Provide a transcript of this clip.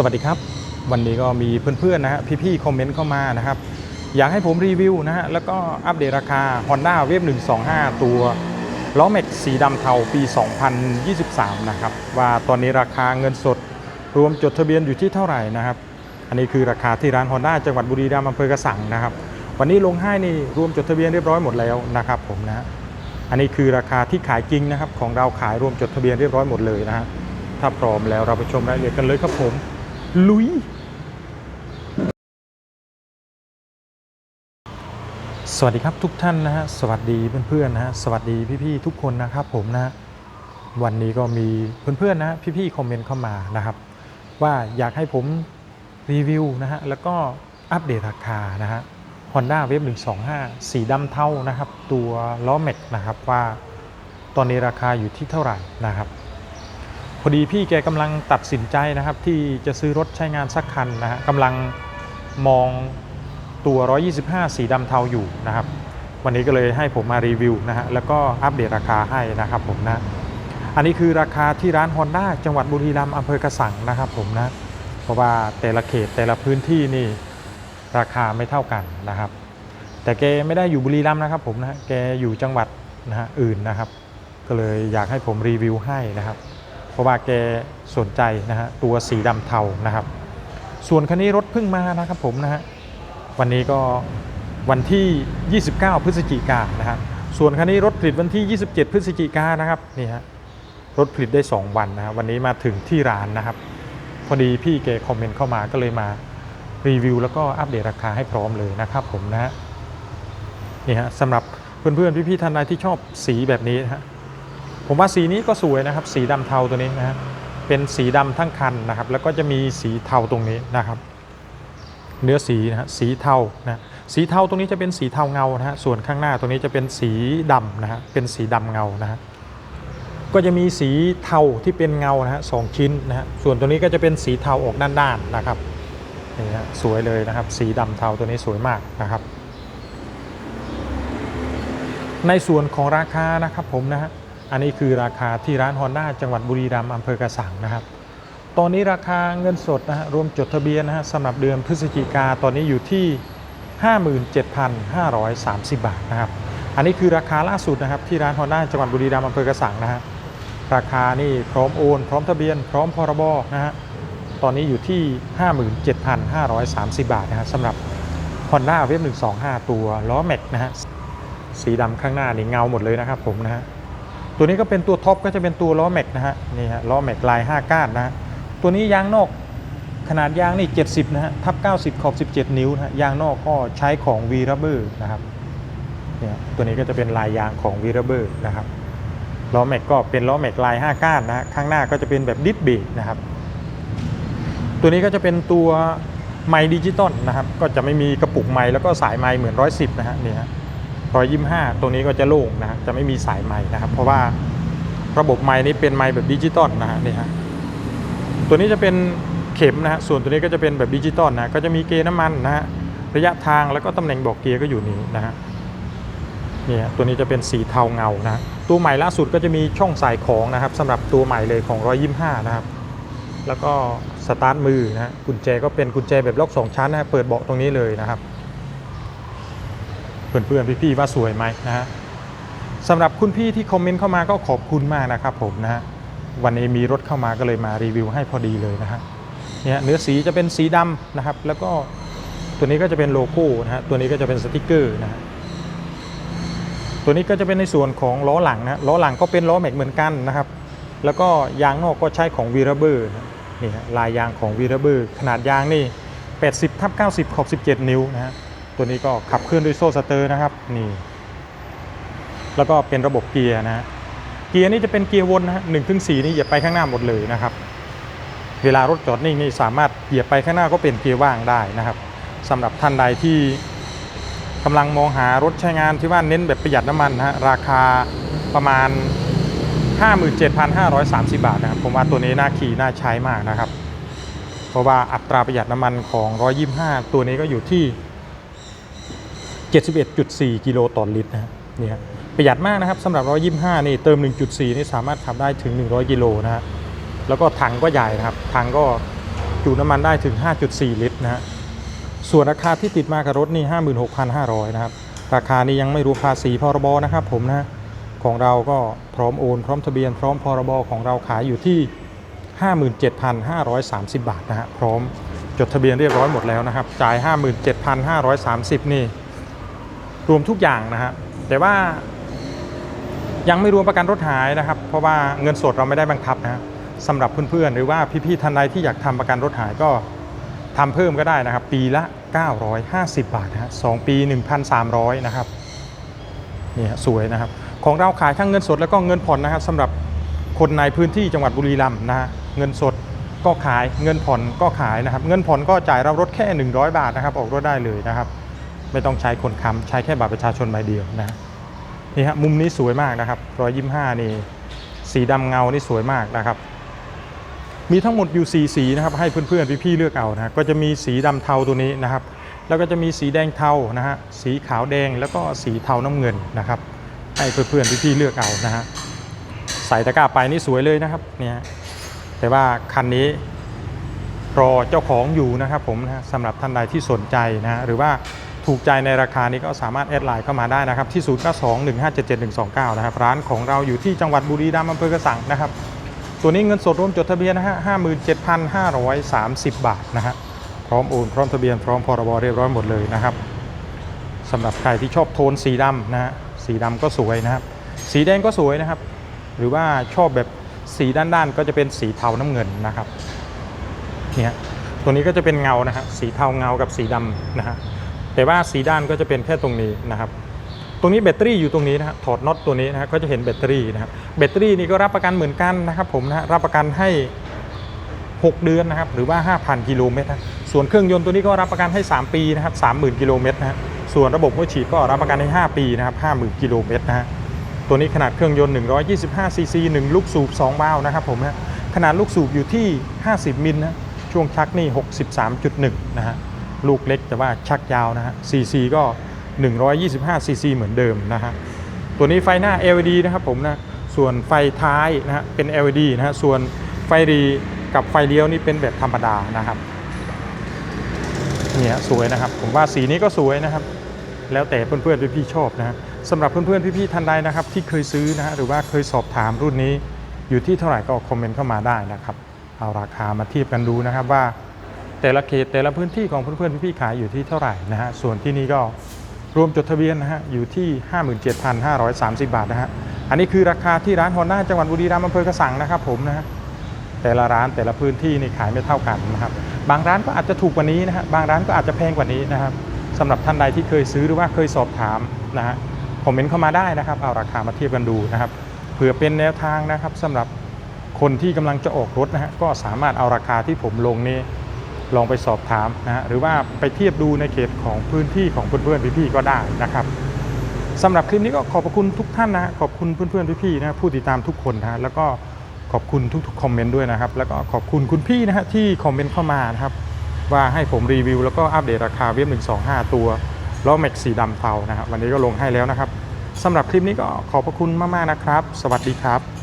สวัสดีครับ วันนี้ก็มีเพื่อนๆนะฮะพี่ๆคอมเมนต์เข้ามานะครับ อยากให้ผมรีวิวนะฮะแล้วก็อัปเดตราคา Honda w a v e 125 ตัวล้อแม็กสีดำเทาปี 2023 นะครับ ว่าตอนนี้ราคาเงินสด รวมจดทะเบียนอยู่ที่เท่าไหร่นะครับ อันนี้คือราคาที่ร้าน Honda จังหวัดบุรีรัมย์อำเภอกระสังนะครับ วันนี้ลงให้นี่รวมจดทะเบียนเรียบร้อยหมดแล้วนะครับผมนะฮะอันนี้คือราคาที่ขายจริงนะครับของเราขายรวมจดทะเบียนเรียบร้อยหมดเลยนะฮะถ้าพร้อมแล้วเราไปชมรายละเอียดกันเลยครับผม ลุย สวัสดีครับทุกท่านนะฮะ สวัสดีเพื่อนๆนะฮะ สวัสดีพี่ๆทุกคนนะครับผมนะฮะวันนี้ก็มีเพื่อนๆนะฮะพี่ๆคอมเมนต์เข้ามานะครับ ว่าอยากให้ผมรีวิวนะฮะ แล้วก็อัปเดตราคานะฮะ Honda w a v e 125 สีดำเทานะครับ ตัวล้อแม็กนะครับว่าตอนนี้ราคาอยู่ที่เท่าไหร่นะครับ พอดีพี่แกกำลังตัดสินใจนะครับ ที่จะซื้อรถใช้งานสักคันนะฮะกำลังมองตัว 125 สีดำเทาอยู่นะครับ วันนี้ก็เลยให้ผมมารีวิวนะฮะแล้วก็อัปเดตราคาให้นะครับผมนะ อันนี้คือราคาที่ร้าน Honda จังหวัดบุรีรัมย์อำเภอกระสังนะครับผมนะ เพราะว่าแต่ละเขตแต่ละพื้นที่นี่ราคาไม่เท่ากันนะครับ แต่แกไม่ได้อยู่บุรีรัมย์นะครับผมนะแกอยู่จังหวัดนะฮะอื่นนะครับ ก็เลยอยากให้ผมรีวิวให้นะครับ ราะว่าแกสนใจนะฮะตัวสีดำเทานะครับ ส่วนคันนี้รถเพิ่งมานะครับผมนะฮะวันนี้ก็วันที่ 29 พฤศจิกายนนะฮะส่วนคันนี้รถผลิตวันที่ 27 พฤศจิกายนนะครับนี่ฮะรถผลิตได้ 2 วันนะวันนี้มาถึงที่ร้านนะครับ พอดีพี่แกคอมเมนต์เข้ามาก็เลยมารีวิวแล้วก็อัปเดตราคาให้พร้อมเลยนะครับผมนะฮะนี่ฮะสำหรับเพื่อนๆพี่ๆท่านใดที่ชอบสีแบบนี้นะฮะ ผมว่าสีนี้ก็สวยนะครับ สีดำเทาตัวนี้นะฮะเป็นสีดำทั้งคันนะครับ แล้วก็จะมีสีเทาตรงนี้นะครับ เนื้อสีนะฮะสีเทานะสีเทาตรงนี้จะเป็นสีเทาเงานะฮะส่วนข้างหน้าตรงนี้จะเป็นสีดำนะฮะเป็นสีดำเงานะฮะก็จะมีสีเทาที่เป็นเงานะฮะสองชิ้นนะฮะส่วนตัวนี้ก็จะเป็นสีเทาออกด้านๆนะครับนี่ฮะสวยเลยนะครับ สีดำเทาตัวนี้สวยมากนะครับ ในส่วนของราคานะครับผมนะฮะ อันนี้คือราคาที่ร้าน Honda จังหวัดบุรีรัมย์อำเภอกระสังนะครับ ตอนนี้ราคาเงินสดนะฮะรวมจดทะเบียนนะฮะสำหรับเดือนพฤศจิกาตอนนี้อยู่ที่ 57,530 บาทนะครับ อันนี้คือราคาล่าสุดนะครับที่ร้าน Honda จังหวัดบุรีรัมย์อำเภอกระสังนะฮะราคานี่พร้อมโอน พร้อมทะเบียน พร้อมพรบนะฮะตอนนี้อยู่ที่ 57,530 บาทนะฮะสำหรับ Honda w a v e 125 ตัวล้อแม็กนะฮะสีดำข้างหน้านี่เงาหมดเลยนะครับผมนะฮะ ตัวนี้ก็เป็นตัวท็อปก็จะเป็นตัวล้อแม็กนะฮะนี่ฮะล้อแม็กลาย 5 ก้านนะฮะตัวนี้ยางนอกขนาดยางนี่ 70 นะฮะทับ 90 ขอบ 17 นิ้วนะฮะยางนอกก็ใช้ของ v ีรเบอร์นะครับเนี่ยตัวนี้ก็จะเป็นลายยางของ v ีรเบอร์นะครับล้อแม็กก็เป็นล้อแม็กลาย 5 ก้านนะฮะข้างหน้าก็จะเป็นแบบดิสเบรกนะครับตัวนี้ก็จะเป็นตัวไมค์ดิจิตอลนะครับก็จะไม่มีกระปุกไมค์แล้วก็สายไมค์เหมือน 110 นะฮะนี่ฮะ ร้อยยี่ห้าตรงนี้ก็จะโล่งนะฮะจะไม่มีสายไม้นะครับ เพราะว่าระบบไม้นี้เป็นไม้แบบดิจิตอลนะฮะนี่ฮะตัวนี้จะเป็นเข็มนะฮะส่วนตัวนี้ก็จะเป็นแบบดิจิตอลนะก็จะมีเกณฑ์น้ำมันนะฮะระยะทางแล้วก็ตำแหน่งบอกเกียร์ก็อยู่นี้นะฮะนี่ฮะตัวนี้จะเป็นสีเทาเงานะตัวใหม่ล่าสุดก็จะมีช่องใส่ของนะครับสำหรับตัวใหม่เลยของ125นะครับแล้วก็สตาร์ทมือนะฮะกุญแจก็เป็นกุญแจแบบล็อกสองชั้นนะฮะเปิดเบาะตรงนี้เลยนะครับ เพื่อนๆพี่ๆว่าสวยไหมนะฮะสำหรับคุณพี่ที่คอมเมนต์เข้ามาก็ขอบคุณมากนะครับผมนะฮะวันนี้มีรถเข้ามาก็เลยมารีวิวให้พอดีเลยนะฮะเนี่ยเนื้อสีจะเป็นสีดำนะครับ แล้วก็ตัวนี้ก็จะเป็นโลโก้นะฮะตัวนี้ก็จะเป็นสติกเกอร์นะฮะตัวนี้ก็จะเป็นในส่วนของล้อหลังนะล้อหลังก็เป็นล้อแม็กเหมือนกันนะครับ แล้วก็ยางนอกก็ใช้ของวีระเบอร์นี่ฮะลายยางของวีระเบอร์ขนาดยางนี่ 80ทับ90ขอบ17 นิ้วนะฮะ ตัวนี้ก็ขับเคลื่อนด้วยโซ่สเตอร์นะครับนี่แล้วก็เป็นระบบเกียร์นะเกียร์นี่จะเป็นเกียร์วนนะฮะหนึ่งถึงสี่นี่เหยียบไปข้างหน้าหมดเลยนะครับ เวลารถจอดนิ่งนี่สามารถเหยียบไปข้างหน้าก็เป็นเกียร์ว่างได้นะครับสำหรับท่านใดที่กำลังมองหารถใช้งานที่ว่าเน้นแบบประหยัดน้ำมันนะฮะราคาประมาณ 57,530 บาทนะครับผมว่าตัวนี้น่าขี่น่าใช้มากนะครับ เพราะว่าอัตราประหยัดน้ำมันของ 125 ตัวนี้ก็อยู่ที่ 71.4 กิโลต่อลิตรนะฮะนี่ฮะประหยัดมากนะครับสำหรับ 125 นี่เติม 1.4 นี่สามารถขับได้ถึง 100 กิโลนะฮะแล้วก็ถังก็ใหญ่นะครับถังก็จจุน้ำมันได้ถึง 5.4 ลิตรนะฮะส่วนราคาที่ติดมากับรถนี่ 56,500 นะครับ ราคานี้ยังไม่รวมภาษีพรบนะครับผมนะของเราก็พร้อมโอน พร้อมทะเบียนพร้อมพรบของเราขายอยู่ที่ 57,530 บาทนะฮะพร้อมจดทะเบียนเรียบร้อยหมดแล้วนะครับ จ่าย 57,530 นี่ รวมทุกอย่างนะฮะแต่ว่ายังไม่รวมประกันรถหายนะครับ เพราะว่าเงินสดเราไม่ได้บังคับนะสำหรับเพื่อนๆ หรือว่าพี่ๆท่านใดที่อยากทำประกันรถหายก็ทำเพิ่มก็ได้นะครับ ปีละ 950 บาทนะฮะสองปี 1,300 นะครับนี่ฮะสวยนะครับ ของเราขายทั้งเงินสดแล้วก็เงินผ่อนนะครับสำหรับคนในพื้นที่จังหวัดบุรีรัมย์นะฮะเงินสดก็ขายเงินผ่อนก็ขายนะครับ เงินผ่อนก็จ่ายเรารถแค่ 100 บาทนะครับ ออกรถได้เลยนะครับ ไม่ต้องใช้คนค้ำใช้แค่บัตรประชาชนใบเดียวนะฮะนี่ฮะมุมนี้สวยมากนะครับรอยยิ้มห้านี่สีดำเงานี่สวยมากนะครับ มีทั้งหมดอยู่สีสีนะครับ ให้เพื่อนๆพี่ๆเลือกเอานะฮะก็จะมีสีดำเทาตัวนี้นะครับ แล้วก็จะมีสีแดงเทานะฮะสีขาวแดงแล้วก็สีเทาน้ำเงินนะครับ ให้เพื่อนๆพี่ๆเลือกเอานะฮะใส่ตะกร้าไปนี่สวยเลยนะครับเนี่ยแต่ว่าคันนี้รอเจ้าของอยู่นะครับผมนะฮะสำหรับท่านใดที่สนใจนะฮะหรือว่า ถูกใจในราคานี้ก็สามารถแอดไลน์เข้ามาได้นะครับที่ 0921577129 นะครับร้านของเราอยู่ที่จังหวัดบุรีรัมย์อำเภอกระสังนะครับตัวนี้เงินสดร่วมจดทะเบียนนะฮะ57,530 บาทนะฮะพร้อมโอนพร้อมทะเบียนพร้อมพรบเรียบร้อยหมดเลยนะครับสำหรับใครที่ชอบโทนสีดำนะฮะสีดำก็สวยนะครับ สีแดงก็สวยนะครับ หรือว่าชอบแบบสีด้านๆก็จะเป็นสีเทาน้ำเงินนะครับเนี่ยตัวนี้ก็จะเป็นเงานะฮะสีเทาเงากับสีดำนะฮะ แต่ว่าสีด้านก็จะเป็นแค่ตรงนี้นะครับตรงนี้แบตเตอรี่อยู่ตรงนี้นะฮะถอดน็อตตัวนี้นะฮะก็จะเห็นแบตเตอรี่นะครับแบตเตอรี่นี่ก็รับประกันเหมือนกันนะครับผมนะฮะรับประกันให้ 6 เดือนนะครับหรือว่า 5,000กิโลเมตรนะส่วนเครื่องยนต์ตัวนี้ก็รับประกันให้ 3 ปีนะครับ30,000กิโลเมตรนะฮะส่วนระบบหัวฉีดก็รับประกันให้ 5 ปีนะครับ50,000กิโลเมตรนะฮะตัวนี้ขนาดเครื่องยนต์125ซีซี1ลูกสูบ2วาล์วนะครับผมนะขนาดลูกสูบอยู่ที่ 50มิลนะช่วงชักนี่63.1นะฮะ ลูกเล็กแต่ว่าชักยาวนะฮะ CC ก็ 125 CC เหมือนเดิมนะฮะ ตัวนี้ไฟหน้า LED นะครับผมนะ ส่วนไฟท้ายนะฮะเป็น LED นะฮะ ส่วนไฟรีกับไฟเลี้ยวนี่เป็นแบบธรรมดานะครับเนี่ยสวยนะครับ ผมว่าสีนี้ก็สวยนะครับ แล้วแต่เพื่อนๆพี่ๆชอบนะฮะสำหรับเพื่อนๆพี่ๆท่านใดนะครับ ที่เคยซื้อนะฮะหรือว่าเคยสอบถามรุ่นนี้อยู่ที่เท่าไหร่ก็คอมเมนต์เข้ามาได้นะครับ เอาราคามาเทียบกันดูนะครับว่า แต่ละเขตแต่ละพื้นที่ของเพื่อนๆพี่ๆขายอยู่ที่เท่าไหร่นะฮะส่วนที่นี่ก็รวมจดทะเบียนนะฮะอยู่ที่ 57,530 บาทนะฮะอันนี้คือราคาที่ร้านฮอนด้าจังหวัดบุรีรัมย์อำเภอกระสังนะครับผมนะฮะแต่ละร้านแต่ละพื้นที่นี่ขายไม่เท่ากันนะครับบางร้านก็อาจจะถูกกว่านี้นะฮะบางร้านก็อาจจะแพงกว่านี้นะครับสำหรับท่านใดที่เคยซื้อหรือว่าเคยสอบถามนะฮะคอมเมนต์เข้ามาได้นะครับเอาราคามาเทียบกันดูนะครับเผื่อเป็นแนวทางนะครับสำหรับคนที่กำลังจะออกรถนะฮะก็สามารถเอาราคาที่ผมลงนี้ ลองไปสอบถามนะฮะหรือว่าไปเทียบดูในเขตของพื้นที่ของเพื่อนๆพี่ๆก็ได้นะครับสำหรับคลิปนี้ก็ขอบคุณทุกท่านนะขอบคุณเพื่อนๆพี่ๆนะผู้ติดตามทุกคนนะฮะแล้วก็ขอบคุณทุกๆคอมเมนต์ด้วยนะครับ แล้วก็ขอบคุณคุณพี่นะฮะที่คอมเมนต์เข้ามานะครับ ว่าให้ผมรีวิว แล้วก็อัปเดตราคาเว็บ125 ตัวล้อแม็กสีดำเทานะครับวันนี้ก็ลงให้แล้วนะครับสำหรับคลิปนี้ก็ขอบพระคุณมากๆนะครับ สวัสดีครับ